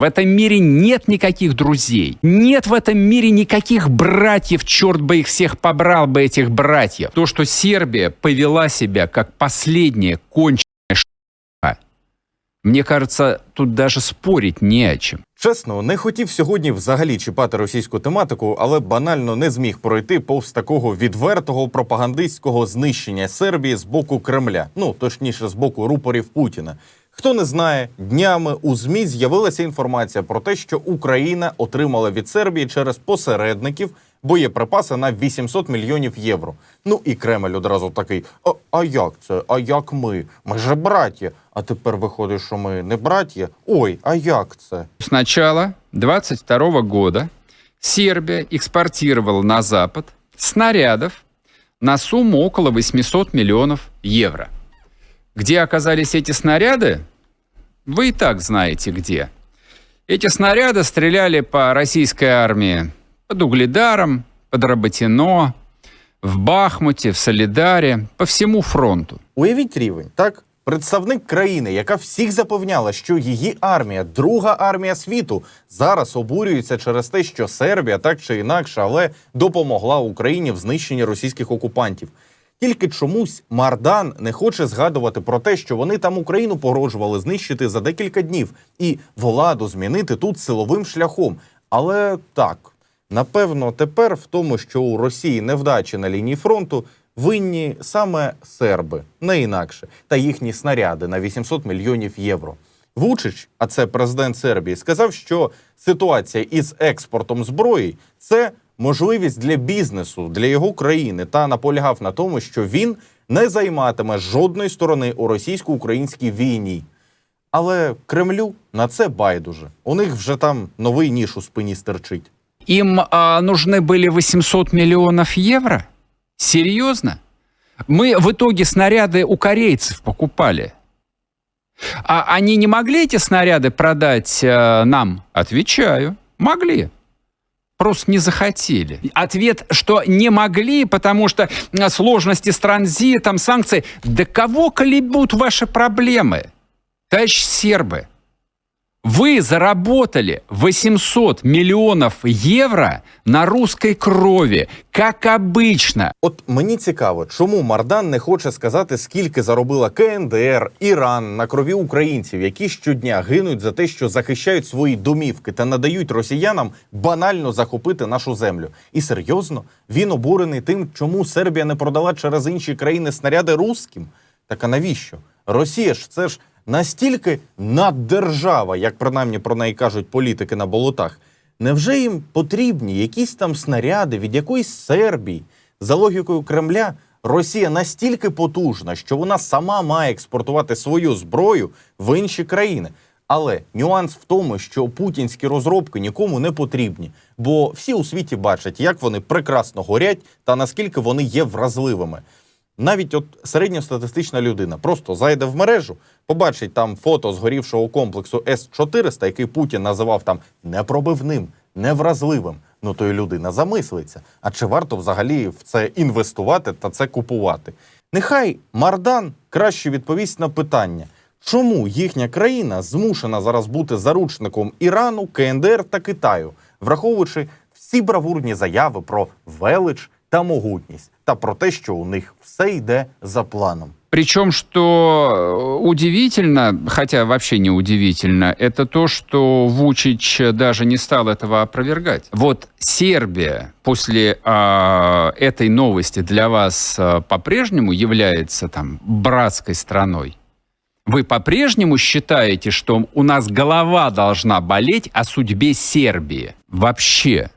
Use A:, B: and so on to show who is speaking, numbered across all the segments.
A: В этом мире нет никаких друзей. Нет в этом мире никаких братьев. Черт бы их всех побрал бы, этих братьев. То, что Сербия повела себя как последняя конченая ш***а, мне кажется, тут даже спорить не о чем.
B: Чесно, не хотів сьогодні взагалі чіпати російську тематику, але банально не зміг пройти повз такого відвертого пропагандистського знищення Сербії з боку Кремля. Ну точніше, з боку рупорів Путіна. Хто не знає, днями у змі з'явилася інформація про те, що Україна отримала від Сербії через посередників боєприпаси на 800 мільйонів євро. Ну і Кремль одразу такий: а, а як це? А як ми? Ми же браття. А тепер виходить, що ми не браття. Ой, а як це?
A: С начала 22 года Сербия экспортировала на Запад снарядов на сумму около 800 миллионов евро. Где оказались эти снаряды? Вы и так знаете где. Эти снаряды стреляли по российской армии под Угледаром, под Работино, в Бахмуте, в Солидаре, по всему фронту.
B: Уявіть рівень, так? Представник країни, яка всіх запевняла, що її армія, друга армія світу, зараз обурюється через те, що Сербія так чи інакше, але допомогла Україні в знищенні російських окупантів. Тільки чомусь Мардан не хоче згадувати про те, що вони там Україну погрожували знищити за декілька днів і владу змінити тут силовим шляхом. Але так, напевно, тепер в тому, що у Росії невдачі на лінії фронту, винні саме серби, не інакше, та їхні снаряди на 800 мільйонів євро. Вучич, а це президент Сербії, сказав, що ситуація із експортом зброї це можливість для бізнесу, для його країни, та наполягав на тому, що він не займатиме жодної сторони у російсько-українській війні. Але Кремлю на це байдуже. У них вже там новий ніж у спині стерчить.
A: Им а, нужны были 800 миллионов евро? Серьезно? Мы в итоге снаряды у корейцев покупали. А они не могли эти снаряды продать э, нам? Отвечаю, могли. Просто не захотели. Ответ, что не могли, потому что э, сложности с транзитом, санкции. Да кого колебут ваши проблемы? Товарищ сербы, вы заработали 800 миллионов евро на русской крови, как обычно.
B: От мені цікаво, чому Мардан не хоче сказати, скільки заробила КНДР, Іран на крові українців, які щодня гинуть за те, що захищають свої домівки та надають росіянам банально захопити нашу землю. І серйозно, він обурений тим, чому Сербія не продала через інші країни снаряди русським. Так а навіщо? Росія ж це ж настільки наддержава, як принаймні про неї кажуть політики на болотах. Невже їм потрібні якісь там снаряди від якоїсь Сербії? За логікою Кремля, Росія настільки потужна, що вона сама має експортувати свою зброю в інші країни. Але нюанс в тому, що путінські розробки нікому не потрібні, бо всі у світі бачать, як вони прекрасно горять та наскільки вони є вразливими. Навіть от середньостатистична людина просто зайде в мережу, побачить там фото згорівшого комплексу С-400, який Путін називав там непробивним, невразливим. Ну то й людина замислиться. А чи варто взагалі в це інвестувати та це купувати? Нехай Мардан краще відповість на питання, чому їхня країна змушена зараз бути заручником Ірану, КНДР та Китаю, враховуючи всі бравурні заяви про велич та могутність, та про те, що у них все йде за планом.
A: Причем, что удивительно, хотя вообще не удивительно, это то, что Вучич даже не стал этого опровергать. Вот Сербия после а, этой новости для вас а, по-прежнему является там братской страной. Вы по-прежнему считаете, что у нас голова должна болеть о судьбе Сербии? Вообще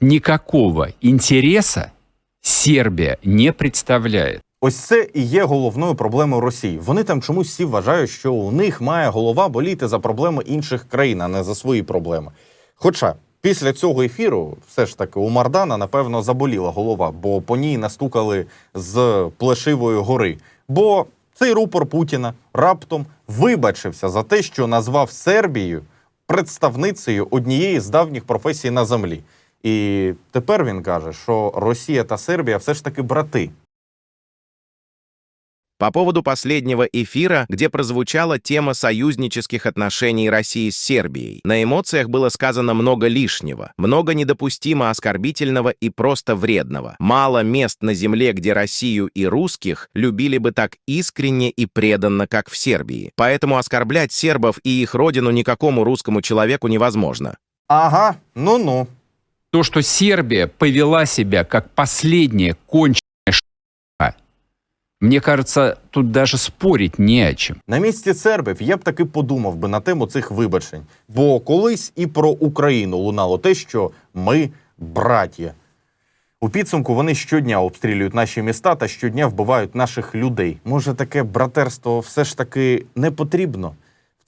A: Никакого интереса Сербия не представляет.
B: Ось це і є головною проблемою Росії. Вони там чомусь всі вважають, що у них має голова боліти за проблеми інших країн, а не за свої проблеми. Хоча після цього ефіру, все ж таки, у Мардана напевно заболіла голова, бо по ній настукали з плешивої гори. Бо цей рупор Путіна раптом вибачився за те, що назвав Сербію представницею однієї з давніх професій на землі. І тепер він каже, що Росія та Сербія все ж таки брати.
C: По поводу последнего эфира, где прозвучала тема союзнических отношений России с Сербией, на эмоциях было сказано много лишнего, много недопустимо оскорбительного и просто вредного. Мало мест на земле, где Россию и русских любили бы так искренне и преданно, как в Сербии. Поэтому оскорблять сербов и их родину никакому русскому человеку невозможно.
B: Ага, ну-ну.
A: То, что Сербия повела себя как последняя конченая ш***а, мне кажется, тут даже спорить не о чем.
B: На місці сербів я б таки подумав би на тему цих вибачень. Бо колись і про Україну лунало те, що ми браття. У підсумку вони щодня обстрілюють наші міста та щодня вбивають наших людей. Може, таке братерство все ж таки не потрібно?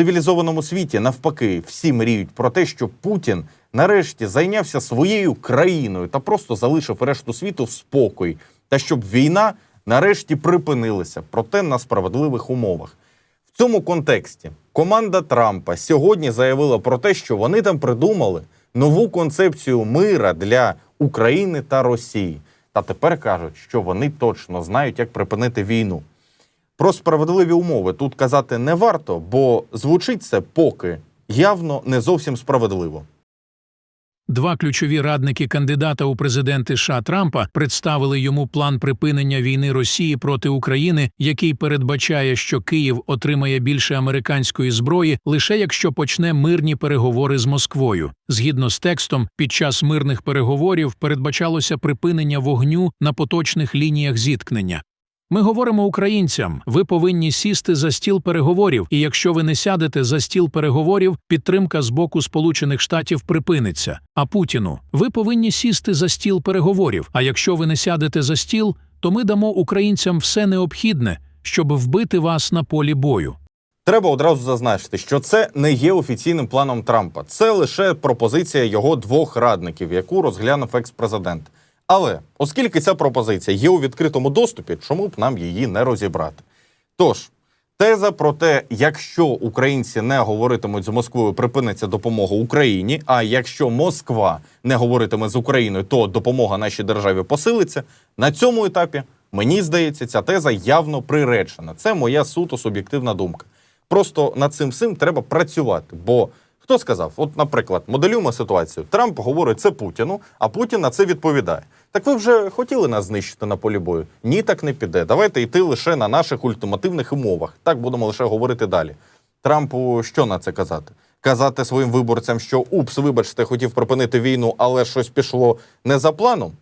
B: Цивілізованому світі, навпаки, всі мріють про те, що Путін нарешті зайнявся своєю країною та просто залишив решту світу в спокої, та щоб війна нарешті припинилася, проте на справедливих умовах. В цьому контексті команда Трампа сьогодні заявила про те, що вони там придумали нову концепцію мира для України та Росії. Та тепер кажуть, що вони точно знають, як припинити війну. Про справедливі умови тут казати не варто, бо звучить це поки явно не зовсім справедливо.
D: Два ключові радники кандидата у президенти США Трампа представили йому план припинення війни Росії проти України, який передбачає, що Київ отримає більше американської зброї лише якщо почне мирні переговори з Москвою. Згідно з текстом, під час мирних переговорів передбачалося припинення вогню на поточних лініях зіткнення. Ми говоримо українцям, ви повинні сісти за стіл переговорів, і якщо ви не сядете за стіл переговорів, підтримка з боку Сполучених Штатів припиниться. А Путіну, ви повинні сісти за стіл переговорів. А якщо ви не сядете за стіл, то ми дамо українцям все необхідне, щоб вбити вас на полі бою.
B: Треба одразу зазначити, що це не є офіційним планом Трампа. Це лише пропозиція його двох радників, яку розглянув екс-президент. Але оскільки ця пропозиція є у відкритому доступі, чому б нам її не розібрати? Тож, теза про те, якщо українці не говоритимуть з Москвою, припиниться допомога Україні. А якщо Москва не говоритиме з Україною, то допомога нашій державі посилиться. На цьому етапі мені здається, ця теза явно приречена. Це моя суто суб'єктивна думка. Просто над цим всім треба працювати. Бо хто сказав, от, наприклад, моделюємо ситуацію. Трамп говорить це Путіну, а Путін на це відповідає. Так ви вже хотіли нас знищити на полі бою? Ні, так не піде. Давайте йти лише на наших ультимативних умовах. Так будемо лише говорити далі. Трампу що на це казати? Казати своїм виборцям, що упс, вибачте, хотів припинити війну, але щось пішло не за планом.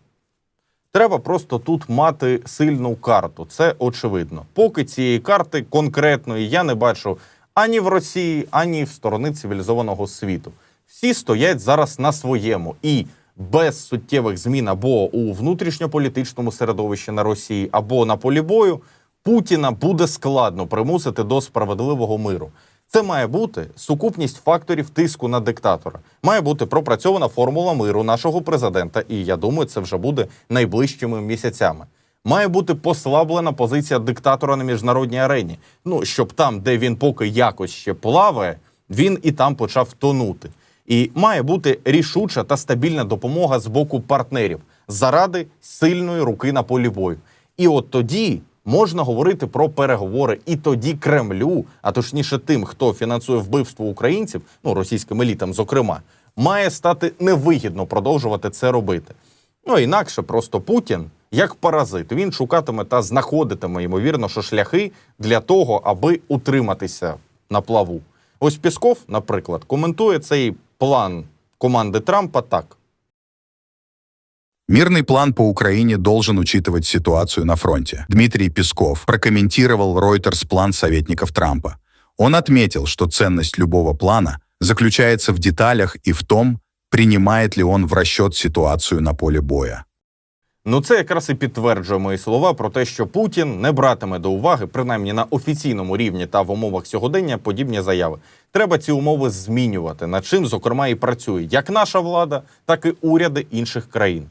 B: Треба просто тут мати сильну карту. Це очевидно. Поки цієї карти конкретної я не бачу ані в Росії, ані в сторони цивілізованого світу. Всі стоять зараз на своєму і без суттєвих змін або у внутрішньополітичному середовищі на Росії, або на полі бою Путіна буде складно примусити до справедливого миру. Це має бути сукупність факторів тиску на диктатора. Має бути пропрацьована формула миру нашого президента, і я думаю, це вже буде найближчими місяцями. Має бути послаблена позиція диктатора на міжнародній арені. Ну щоб там, де він поки якось ще плаває, він і там почав тонути. І має бути рішуча та стабільна допомога з боку партнерів заради сильної руки на полі бою. І от тоді можна говорити про переговори, і тоді Кремлю, а точніше тим, хто фінансує вбивство українців, ну російським елітам, зокрема, має стати невигідно продовжувати це робити. Ну інакше просто Путін, як паразит, він шукатиме та знаходитиме, ймовірно, що шляхи для того, аби утриматися на плаву. Ось Пісков, наприклад, коментує цей план команди Трампа так.
E: Мирный план по Украине должен учитывать ситуацию на фронте. Дмитрий Песков прокомментировал Reuters план советников Трампа. Он отметил, что ценность любого плана заключается в деталях и в том, принимает ли он в расчет ситуацию на поле боя.
B: Ну, це якраз і підтверджує мої слова про те, що Путін не братиме до уваги, принаймні на офіційному рівні та в умовах сьогодення, подібні заяви. Треба ці умови змінювати, над чим, зокрема, і працює як наша влада, так і уряди інших країн.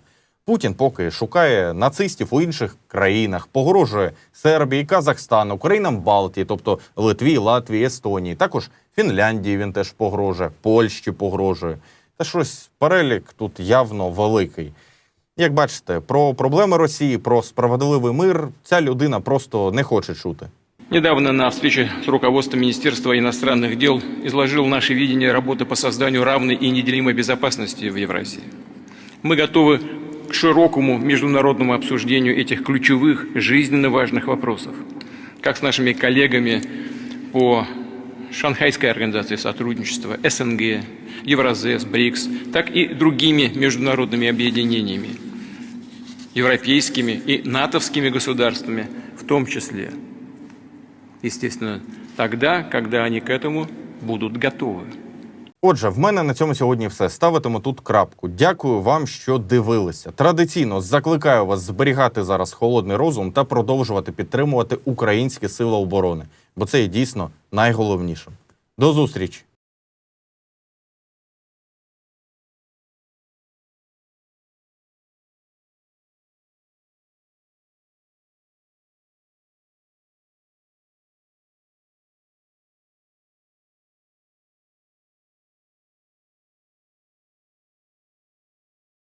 B: Путін поки шукає нацистів у інших країнах, погрожує Сербії, Казахстану, країнам Балтії, тобто Литві, Латвії, Естонії. Також Фінляндії він теж погрожує, Польщі погрожує. Та щось перелік тут явно великий. Як бачите, про проблеми Росії, про справедливий мир ця людина просто не хоче чути.
F: Недавно на встрече с руководством Министерства иностранных дел изложил наше видение работы по созданию равной и неделимой безопасности в Евразии. Мы готовы к широкому международному обсуждению этих ключевых, жизненно важных вопросов, как с нашими коллегами по Шанхайской организации сотрудничества, СНГ, Евразес, БРИКС, так и другими международными объединениями, европейскими и натовскими государствами в том числе. Естественно, тогда, когда они к этому будут готовы.
B: Отже, в мене на цьому сьогодні все. Ставитиму тут крапку. Дякую вам, що дивилися. Традиційно закликаю вас зберігати зараз холодний розум та продовжувати підтримувати українські сили оборони, бо це є дійсно найголовнішим. До зустрічі!